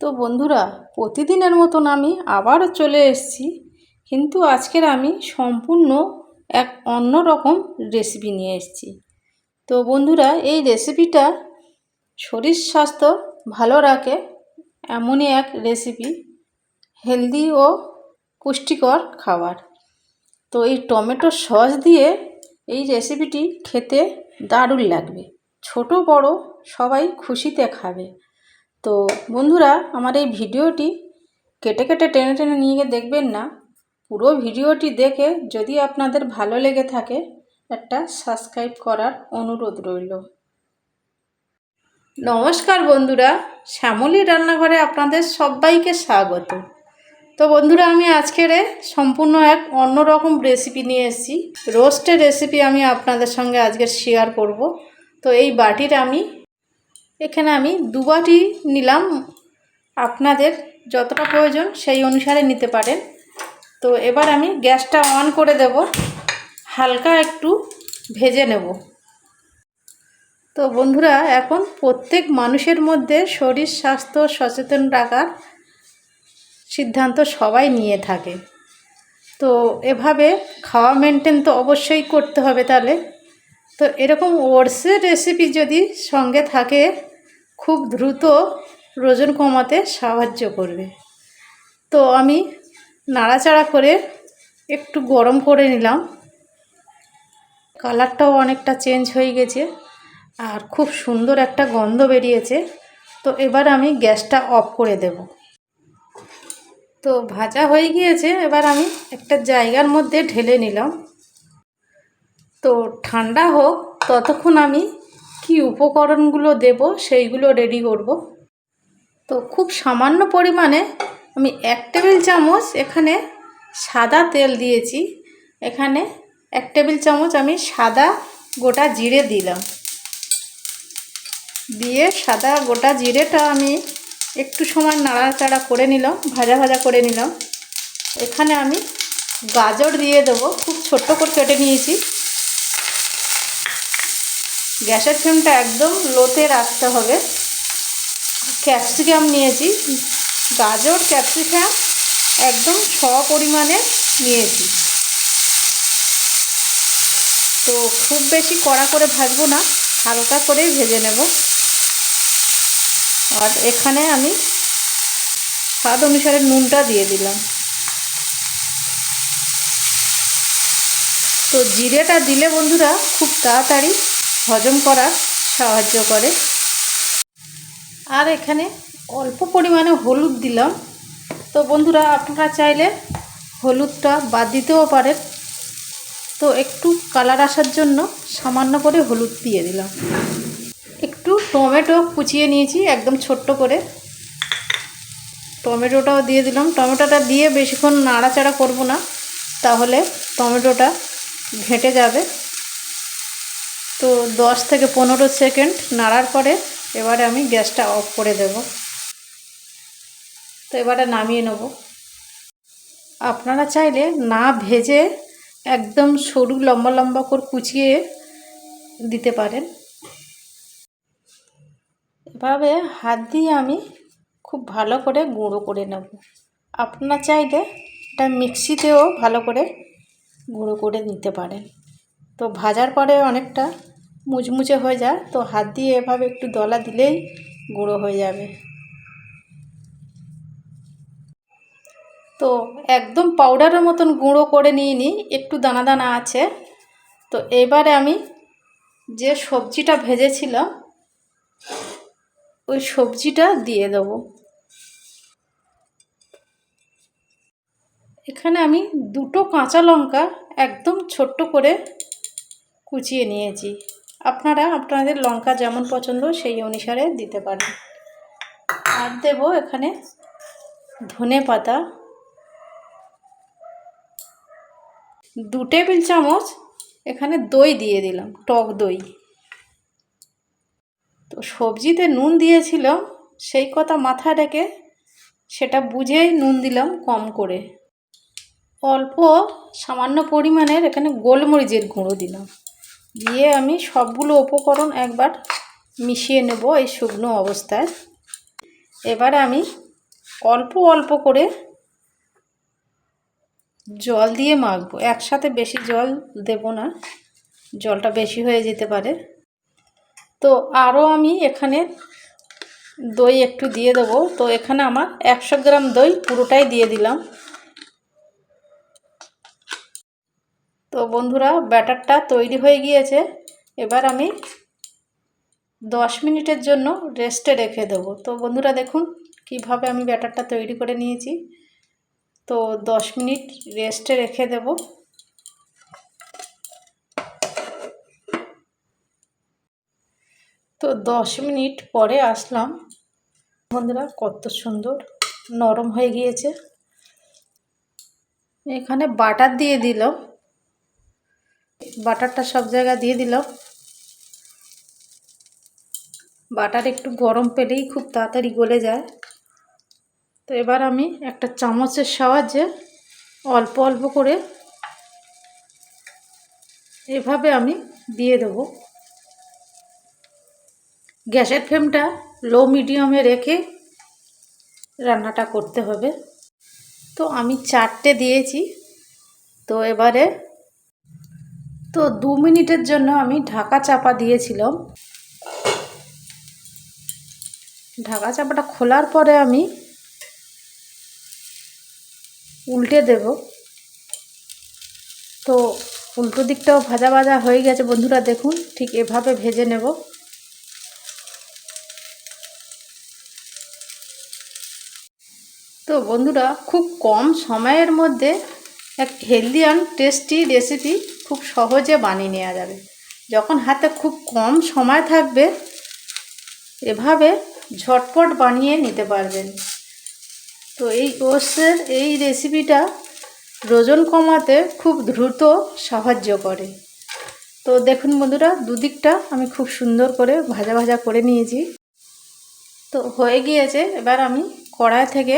তো বন্ধুরা, প্রতিদিনের মতন আমি আবার চলে এসেছি। কিন্তু আজকের আমি সম্পূর্ণ এক অন্য রকম রেসিপি নিয়ে এসেছি। তো বন্ধুরা, এই রেসিপিটা শরীর স্বাস্থ্য ভালো রাখে এমনই এক রেসিপি হেলদি ও পুষ্টিকর খাবার। তো এই টমেটো সস দিয়ে এই রেসিপিটি খেতে দারুণ লাগবে। ছোট বড় সবাই খুশিতে খাবে। তো বন্ধুরা, আমার এই ভিডিওটি কেটে কেটে টেনে টেনে নিয়ে গিয়ে দেখবেন না। পুরো ভিডিওটি দেখে যদি আপনাদের ভালো লেগে থাকে, একটা সাবস্ক্রাইব করার অনুরোধ রইল। নমস্কার বন্ধুরা, শ্যামলী রান্নাঘরে আপনাদের সবাইকে স্বাগত। তো বন্ধুরা, আমি আজকের সম্পূর্ণ এক অন্যরকম রেসিপি নিয়ে এসেছি। রোস্টের রেসিপি আমি আপনাদের সঙ্গে আজকে শেয়ার করব। তো এই বাটির আমি এখানে আমি দু বাটি নিলাম। আপনাদের যতটা প্রয়োজন সেই অনুসারে নিতে পারেন। তো এবার আমি গ্যাসটা অন করে দেব। হালকা একটু ভেজে নেব। তো বন্ধুরা, এখন প্রত্যেক মানুষের মধ্যে শরীর স্বাস্থ্য সচেতন রাখার সিদ্ধান্ত সবাই নিয়ে থাকে। তো এভাবে খাওয়া মেনটেন তো অবশ্যই করতে হবে তাহলে। তো এরকম ওটসের রেসিপি যদি সঙ্গে থাকে খুব দ্রুত ওজন কমাতে সাহায্য করবে। তো আমি নাড়াচাড়া করে একটু গরম করে নিলাম। কালারটাও অনেকটা চেঞ্জ হয়ে গেছে আর খুব সুন্দর একটা গন্ধ বেরিয়েছে। তো এবার আমি গ্যাসটা অফ করে দেব। তো ভাজা হয়ে গিয়েছে, এবার আমি একটা জায়গার মধ্যে ঢেলে নিলাম। তো ঠান্ডা হোক, ততক্ষণ আমি কি উপকরণগুলো দেব সেইগুলো রেডি করব। তো খুব সামান্য পরিমাণে আমি এক টেবিল চামচ এখানে সাদা তেল দিয়েছি। এখানে এক টেবিল চামচ আমি সাদা গোটা জিরে দিলাম। দিয়ে সাদা গোটা জিরেটা আমি একটু সময় নাড়াচাড়া করে নিলাম, ভাজা ভাজা করে নিলাম। এখানে আমি গাজর দিয়ে দেবো, খুব ছোট্ট করে কেটে নিয়েছি। গ্যাসের ফ্লেমটা একদম লোতে রাখতে হবে। ক্যাপসিকাম নিয়েছি। গাজর, ক্যাপসিকাম একদম ছ পরিমাণে নিয়েছি। তো খুব বেশি কড়া করে ভাজবো না, হালকা করেই ভেজে নেব। আর এখানে আমি স্বাদ অনুসারে নুনটা দিয়ে দিলাম। তো জিরেটা দিলে বন্ধুরা খুব তাড়াতাড়ি হজম করার সাহায্য করে। আর এখানে অল্প পরিমাণে হলুদ দিলাম। তো বন্ধুরা, আপনারা চাইলে হলুদটা বাদ দিতেও পারেন। তো একটু কালার আসার জন্য সামান্য করে হলুদ দিয়ে দিলাম। একটু টমেটো কুচিয়ে নিয়েছি, একদম ছোট্ট করে। টমেটোটাও দিয়ে দিলাম। টমেটোটা দিয়ে বেশিক্ষণ নাড়াচাড়া করব না, তাহলে টমেটোটা ঘেঁটে যাবে। তো দশ থেকে পনেরো সেকেন্ড নাড়ার পরে এবারে আমি গ্যাসটা অফ করে দেব। তো এবারে নামিয়ে নেব। আপনারা চাইলে না ভেজে একদম সরু লম্বা লম্বা করে কুচিয়ে দিতে পারেন। এভাবে হাত দিয়ে আমি খুব ভালো করে গুঁড়ো করে নেব। আপনারা চাইলে এটা মিক্সিতেও ভালো করে গুঁড়ো করে নিতে পারেন। তো ভাজার পরে অনেকটা মুচমুচে হয়ে যায়। তো হাত দিয়ে এভাবে একটু দলা দিলেই গুঁড়ো হয়ে যাবে। তো একদম পাউডারের মতন গুঁড়ো করে নিয়ে নিই, একটু দানা দানা আছে। তো এবারে আমি যে সবজিটা ভেজেছিলাম, ওই সবজিটা দিয়ে দেবো। এখানে আমি দুটো কাঁচা লঙ্কা একদম ছোট্ট করে কুচিয়ে নিয়েছি। আপনারা আপনাদের লঙ্কা যেমন পছন্দ সেই অনুসারে দিতে পারেন। আর দেব এখানে ধনে পাতা। দু টেবিল চামচ এখানে দই দিয়ে দিলাম, টক দই। তো সবজিতে নুন দিয়েছিলাম, সেই কথা মাথায় রেখে সেটা বুঝেই নুন দিলাম কম করে। অল্প সামান্য পরিমাণের এখানে গোলমরিচের গুঁড়ো দিলাম। দিয়ে আমি সবগুলো উপকরণ একবার মিশিয়ে নেব এই শুকনো অবস্থায়। এবারে আমি অল্প অল্প করে জল দিয়ে মাখবো। একসাথে বেশি জল দেব না, জলটা বেশি হয়ে যেতে পারে। তো আরও আমি এখানে দই একটু দিয়ে দেবো। তো এখানে আমার একশো গ্রাম দই পুরোটাই দিয়ে দিলাম। তো বন্ধুরা, ব্যাটারটা তৈরি হয়ে গিয়েছে। এবার আমি দশ মিনিটের জন্য রেস্টে রেখে দেবো। তো বন্ধুরা, দেখুন কীভাবে আমি ব্যাটারটা তৈরি করে নিয়েছি। তো দশ মিনিট রেস্টে রেখে দেব। তো দশ মিনিট পরে আসলাম। বন্ধুরা, কত সুন্দর নরম হয়ে গিয়েছে। এখানে বাটার দিয়ে দিলাম। বাটারটা সব জায়গায় দিয়ে দিলাম। বাটার একটু গরম পেলেই খুব তাড়াতাড়ি গলে যায়। তো এবার আমি একটা চামচের সাহায্যে অল্প অল্প করে এভাবে আমি দিয়ে দেব। গ্যাসের ফ্লেমটা লো মিডিয়ামে রেখে রান্নাটা করতে হবে। তো আমি চারটে দিয়েছি। তো এবারে তো দু মিনিটের জন্য আমি ঢাকা চাপা দিয়েছিলাম। ঢাকা চাপাটা খোলার পরে আমি উল্টে দেব। তো উল্টো দিকটাও ভাজা ভাজা হয়ে গেছে বন্ধুরা, দেখুন ঠিক এভাবে ভেজে নেব। তো বন্ধুরা, খুব কম সময়ের মধ্যে এক হেলদি অ্যান্ড টেস্টি রেসিপি খুব সহজে বানিয়ে নেওয়া যাবে। যখন হাতে খুব কম সময় থাকবে, এভাবে ঝটপট বানিয়ে নিতে পারবেন। তো এই ওটসের এই রেসিপিটা ওজন কমাতে খুব দ্রুত সাহায্য করে। তো দেখুন বন্ধুরা, দুদিকটা আমি খুব সুন্দর করে ভাজা ভাজা করে নিয়েছি। তো হয়ে গিয়েছে, এবার আমি কড়াই থেকে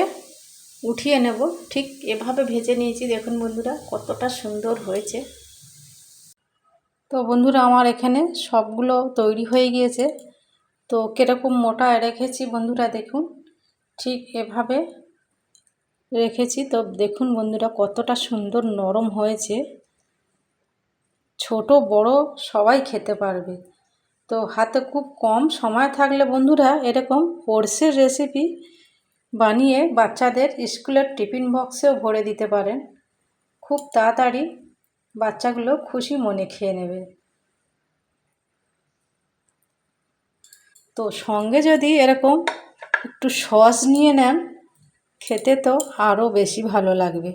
উঠিয়ে নেব। ঠিক এভাবে ভেজে নিয়েছি। দেখুন বন্ধুরা, কতটা সুন্দর হয়েছে। তো বন্ধুরা, আমার এখানে সবগুলো তৈরি হয়ে গিয়েছে। তো কীরকম মোটা রেখেছি বন্ধুরা, দেখুন। ঠিক এভাবে রেখেছি। তো দেখুন বন্ধুরা, কতটা সুন্দর নরম হয়েছে। ছোট, বড় সবাই খেতে পারবে। তো হাতে খুব কম সময় থাকলে বন্ধুরা, এরকম ওটসের রেসিপি বানিয়ে বাচ্চাদের স্কুলের টিফিন বক্সেও ভরে দিতে পারেন। খুব তাড়াতাড়ি বাচ্চাগুলো খুশি মনে খেয়ে নেবে। তো সঙ্গে যদি এরকম একটু সস নিয়ে নেন, খেতে তো আরও বেশি ভালো লাগবে।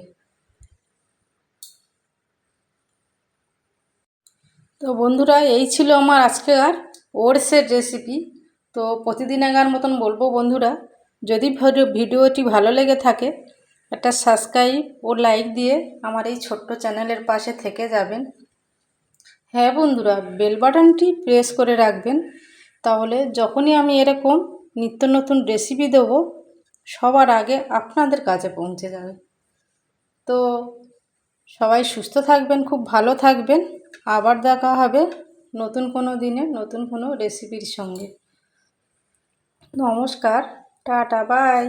তো বন্ধুরা, এই ছিল আমার আজকের ওটসের রেসিপি তো প্রতিদিন আগার মতন বলব বন্ধুরা যদি ভিডিওটি ভালো লেগে থাকে, একটা সাবস্ক্রাইব ও লাইক দিয়ে আমার এই ছোট্ট চ্যানেলের পাশে থেকে যাবেন। হ্যাঁ বন্ধুরা বেল বাটনটি প্রেস করে রাখবেন। তাহলে যখনই আমি এরকম নিত্য নতুন রেসিপি দেব, সবার আগে আপনাদের কাছে পৌঁছে যাবে। তো সবাই সুস্থ থাকবেন, খুব ভালো থাকবেন। আবার দেখা হবে নতুন কোনো দিনে, নতুন কোনো রেসিপির সঙ্গে। নমস্কার। Tata bye.